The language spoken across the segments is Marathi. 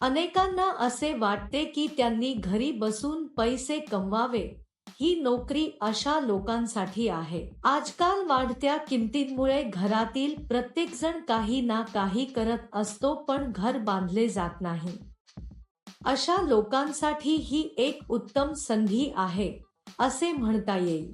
अनेकांना असे वाटते की त्यांनी घरी बसून पैसे कमवावे. ही नोकरी अशा लोकांसाठी आहे. आजकाल वाढत्या किमतींमुळे घरातील प्रत्येक जण काही ना काही करत असतो पण घर बांधले जात नाही. अशा लोकांसाठी ही एक उत्तम संधी आहे असे म्हणता येईल.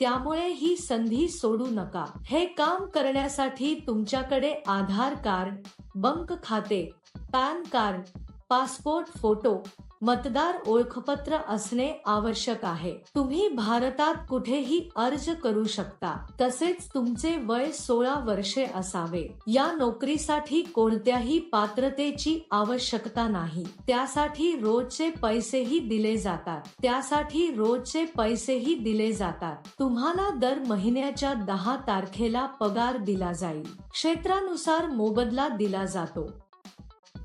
त्यामुळे ही संधी सोडू नका. हे काम करण्यासाठी तुमच्याकडे आधार कार्ड बंक खाते पॅन कार्ड पासपोर्ट फोटो मतदार ओळखपत्र असणे आवश्यक आहे. तुम्ही भारतात कुठेही अर्ज करू शकता. तसेच तुमचे वय सोळा वर्षे असावे. या नोकरीसाठी कोणत्याही पात्रतेची आवश्यकता नाही. त्यासाठी रोजचे पैसेही दिले जातात. त्यासाठी रोजचे पैसेही दिले जातात. तुम्हाला दर महिन्याच्या दहा तारखेला पगार दिला जाईल. क्षेत्रानुसार मोबदला दिला जातो.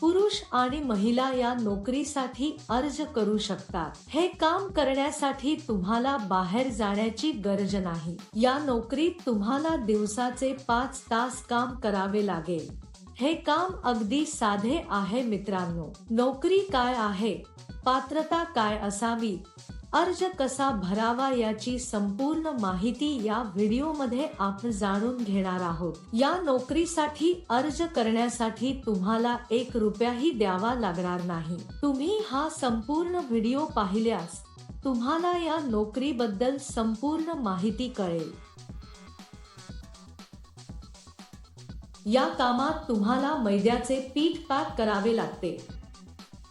पुरुष आणि महिला या नोकरीसाठी अर्ज करू शकतात. हे काम करण्यासाठी तुम्हाला बाहेर जाण्याची गरज नाही. या नोकरीत तुम्हाला दिवसाचे पाच तास काम करावे लागेल. हे काम अगदी साधे आहे मित्रांनो. नोकरी काय आहे? पात्रता काय असावी? अर्ज कसा भरावा याची संपूर्ण माहिती या व्हिडिओमध्ये आपण जाणून घेणार आहोत. या नोकरीसाठी अर्ज करण्यासाठी तुम्हाला एक रुपयाही द्यावा लागणार नाही. तुम्ही हा संपूर्ण व्हिडिओ पाहिल्यास तुम्हाला या नोकरीबद्दल संपूर्ण माहिती कळेल. या कामात तुम्हाला मैद्याचे पीठ पॅक करावे लागते.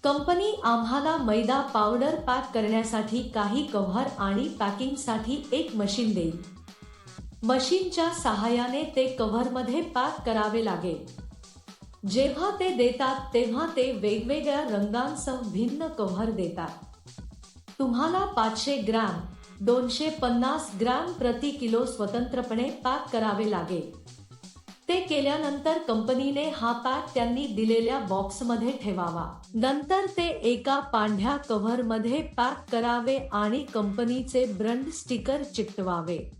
कंपनी आम्हाला मैदा पावडर पॅक करण्यासाठी काही कव्हर आणि पॅकिंगसाठी एक मशीन देईल. मशीनच्या सहाय्याने ते कव्हरमध्ये पॅक करावे लागेल. जेव्हा ते देतात तेव्हा ते वेगवेगळ्या रंगांसह भिन्न कव्हर देतात. तुम्हाला पाचशे ग्रॅम दोनशे पन्नास ग्रॅम प्रति किलो स्वतंत्रपणे पॅक करावे लागेल. ते केल्यानंतर कंपनीने हा पॅक त्यांनी दिलेल्या बॉक्समध्ये ठेवावा. नंतर ते एका पांढऱ्या कव्हरमध्ये पॅक करावे आणि कंपनीचे ब्रंड स्टिकर चिकटवावे.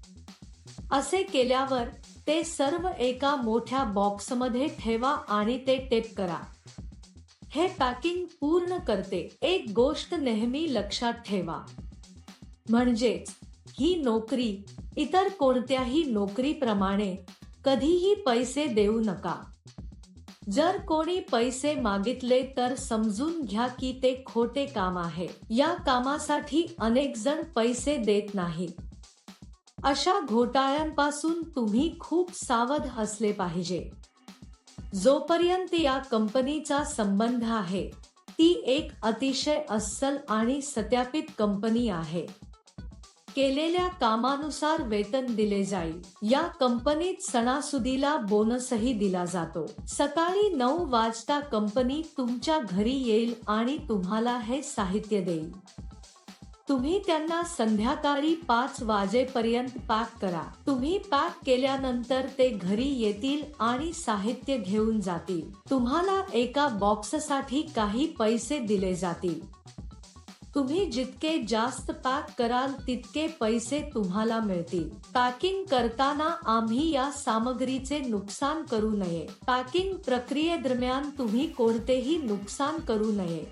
असे केल्यावर ते सर्व एका मोठ्या बॉक्समध्ये ठेवा आणि ते टेप करा. हे पॅकिंग पूर्ण करते. एक गोष्ट नेहमी लक्षात ठेवा. म्हणजेच ही नोकरी इतर कोणत्याही नोकरीप्रमाणे कधीही पैसे देऊ नका. जर कोणी पैसे मागितले तर समजून घ्या की ते खोटे काम आहे. या कामासाठी अनेक जण पैसे देत नाही. अशा घोटाळ्यांपासून तुम्ही खूप सावध असले पाहिजे. जोपर्यंत या कंपनीचा संबंध आहे ती एक अतिशय अस्सल आणि सत्यापित कंपनी आहे. केलेल्या कामानुसार वेतन दिले जाईल. या कंपनीत सणासुदीला बोनसही दिला जातो. सकाळी नऊ वाजता कंपनी तुमच्या घरी येईल आणि तुम्हाला हे साहित्य देईल. तुम्ही त्यांना संध्याकाळी पाच वाजेपर्यंत पॅक करा. तुम्ही पॅक केल्यानंतर ते घरी येतील आणि साहित्य घेऊन जातील. तुम्हाला एका बॉक्ससाठी काही पैसे दिले जातील. तुम्ही जितके जास्त पॅक कराल तितके पैसे तुम्हाला मिळतील. पॅकिंग करताना आम्ही या सामग्रीचे नुकसान करू नये. पॅकिंग प्रक्रियेदरम्यान तुम्ही कोणतेही नुकसान करू नये.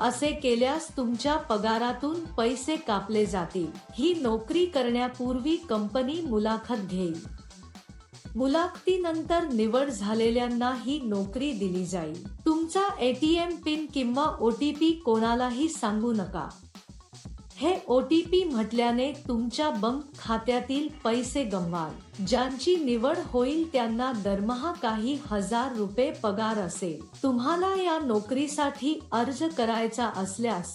असे केल्यास तुमच्या पगारातून पैसे कापले जातील. ही नोकरी करण्यापूर्वी कंपनी मुलाखत घेईल. मुलाखतीनंतर निवड झालेल्यांना ही नोकरी दिली जाईल. तुमचा एटीएम पिन किंवा ओटीपी कोणालाही सांगू नका. हे ओटीपी म्हटल्याने तुमच्या बंक खात्यातील पैसे गमवाल ज्यांची निवड होईल त्यांना दरमहा काही हजार रुपये पगार असेल. तुम्हाला या नोकरीसाठी अर्ज करायचा असल्यास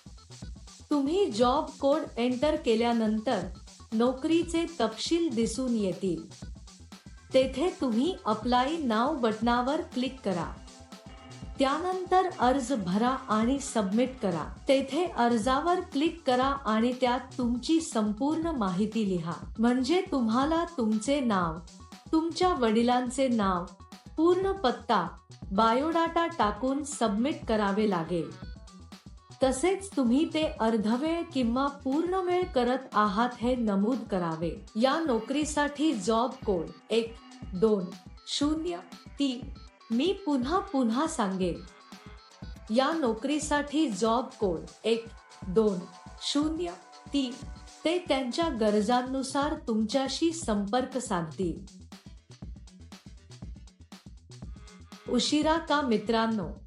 तुम्ही जॉब कोड एंटर केल्यानंतर नोकरीचे तपशील दिसून येतील. तेथे तुम्ही अप्लाय नाव बटनावर क्लिक करा. त्यानंतर अर्ज भरा आणि सबमिट करा. तेथे अर्जावर क्लिक करा आणि त्यात तुमची संपूर्ण माहिती लिहा. म्हणजे तुम्हाला तुमचे नाव तुमच्या वडिलांचे नाव पूर्ण पत्ता बायोडाटा टाकून सबमिट करावे लागेल. तसेच तुम्ही ते अर्धवेळ किंवा पूर्ण वेळ करत आहात हे नमूद करावे. या नोकरीसाठी जॉब कोड एक दोन शून्य तीन. मी पुन्हा पुन्हा सांगेन. या नोकरीसाठी जॉब कोड एक दोन शून्य तीन. ते त्यांच्या गरजांनुसार तुमच्याशी संपर्क साधतील. उशिरा का मित्रांनो?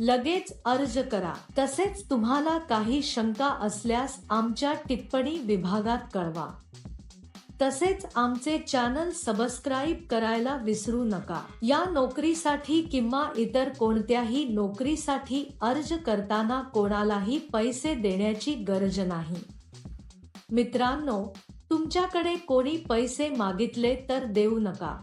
लगेच अर्ज करा. तसेच तुम्हाला काही शंका असल्यास आमच्या टिप्पणी विभागात कळवा. तसेच आमचे चॅनल सबस्क्राईब करायला विसरू नका. या नोकरीसाठी किंवा इतर कोणत्याही नोकरीसाठी अर्ज करताना कोणालाही पैसे देण्याची गरज नाही. मित्रांनो तुमच्याकडे कोणी पैसे मागितले तर देऊ नका.